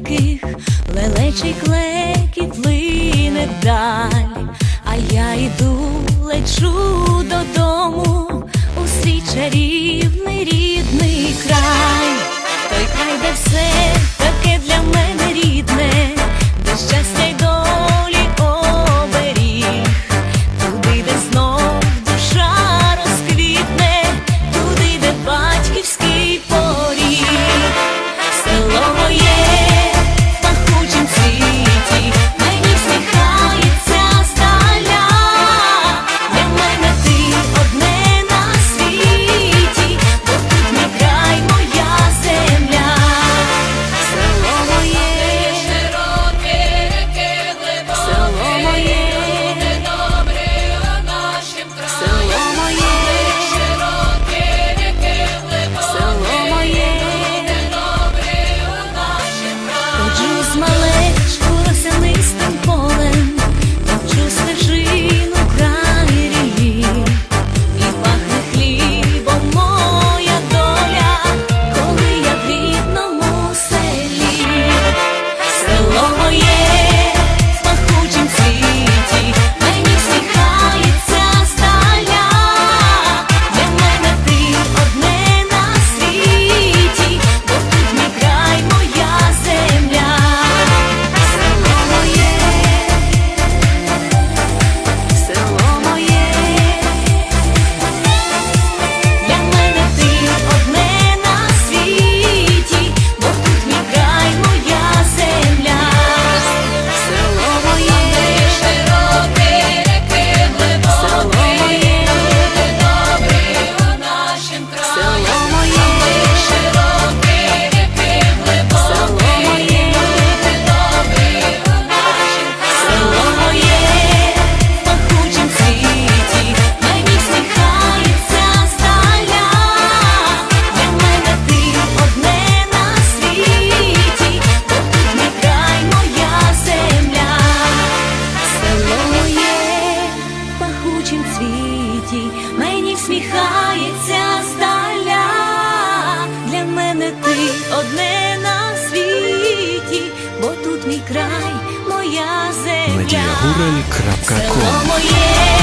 диких лелечий клекіт плине вдаль, а я йду, лечу додому у свій усміхається здаля, для мене ти одне на світі, бо тут мій край, моя земля. Медіагурель.ком